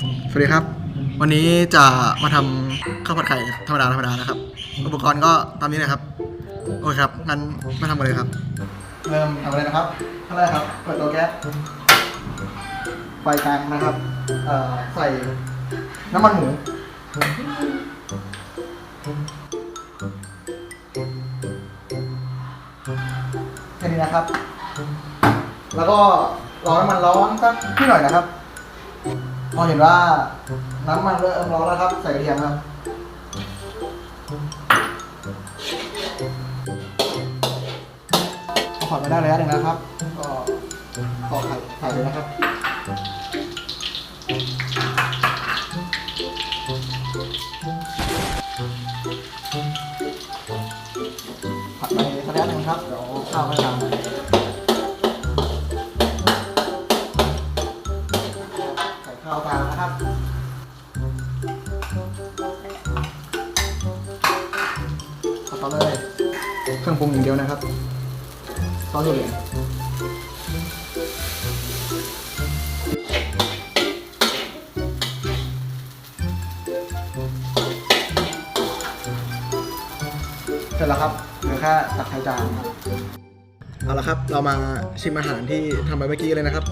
สวัสดีครับ วันนี้จะมาทำข้าวผัดไข่ธรรมดาธรรมดานะครับ อุปกรณ์ก็ตามนี้นะครับ โอเคครับ งั้นมาทำกันเลยครับ เริ่มทำอะไรนะครับขั้นแรกครับ เปิดเตาแก๊ส ไฟกลางนะครับ เอ่อ ใส่น้ำมันหมูแค่นี้นะครับ แล้วก็รอน้ำมันร้อนสักนิดหน่อยนะครับ พอเห็นว่าน้ำมันเริ่มร้อนแล้วครับ ใส่กระเทียมครับพอผ่อนไปได้ระยะหนึ่งนะครับ ก็ตอกไข่ไข่เลยนะครับผัดไปสักระยะหนึ่งครับ เดี๋ยวข้าวไม่ทำ เอาต่อเลยเครื่องปรุงอย่างเดียวนะครับซอสถั่วเหลืองเสร็จแล้วครับเหลือแค่ตักใส่จานเอาละครับ เรามาชิมอาหารที่ทำไปเมื่อกี้เลยนะครับ